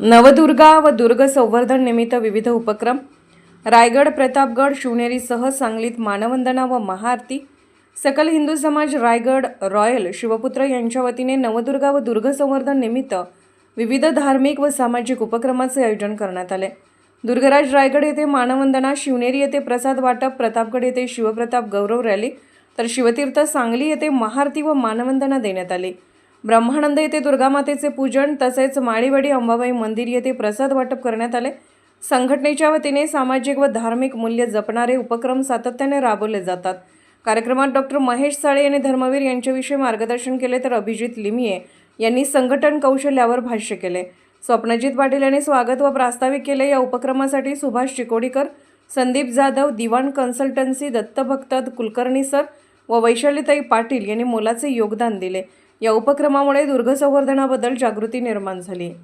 नवदुर्गा व दुर्ग संवर्धन निमित्त विविध उपक्रम रायगड प्रतापगड शिवनेरीसह सांगलीत मानवंदना व महाआरती सकल हिंदू समाज रायगड रॉयल शिवपुत्र यांच्या वतीने नवदुर्गा व दुर्ग संवर्धन निमित्त विविध धार्मिक व सामाजिक उपक्रमाचे आयोजन करण्यात आले. दुर्गराज रायगड येथे मानवंदना शिवनेरी येथे प्रसाद वाटप प्रतापगड येथे शिवप्रताप गौरव रॅली तर शिवतीर्थ सांगली येथे महाआरती व मानवंदना देण्यात आली. ब्रह्मानंद येथे दुर्गामातेचे पूजन तसेच माळीवाडी अंबाबाई मंदिर येथे प्रसाद वाटप करण्यात आले. संघटनेच्या वतीने सामाजिक व धार्मिक मूल्य जपणारे उपक्रम सातत्याने राबवले जातात. कार्यक्रमात डॉक्टर महेश साळे यांनी धर्मवीर यांच्याविषयी मार्गदर्शन केले तर अभिजित लिमिये यांनी संघटन कौशल्यावर भाष्य केले. स्वप्नजित पाटील यांनी स्वागत व प्रास्ताविक केले. या उपक्रमासाठी सुभाष चिकोडीकर संदीप जाधव दिवाण कन्सल्टन्सी दत्तभक्त कुलकर्णी सर व वैशालीताई पाटील यांनी मोलाचे योगदान दिले. या उपक्रमामुळे दुर्ग संवर्धनाबद्दल जागृती निर्माण झाली.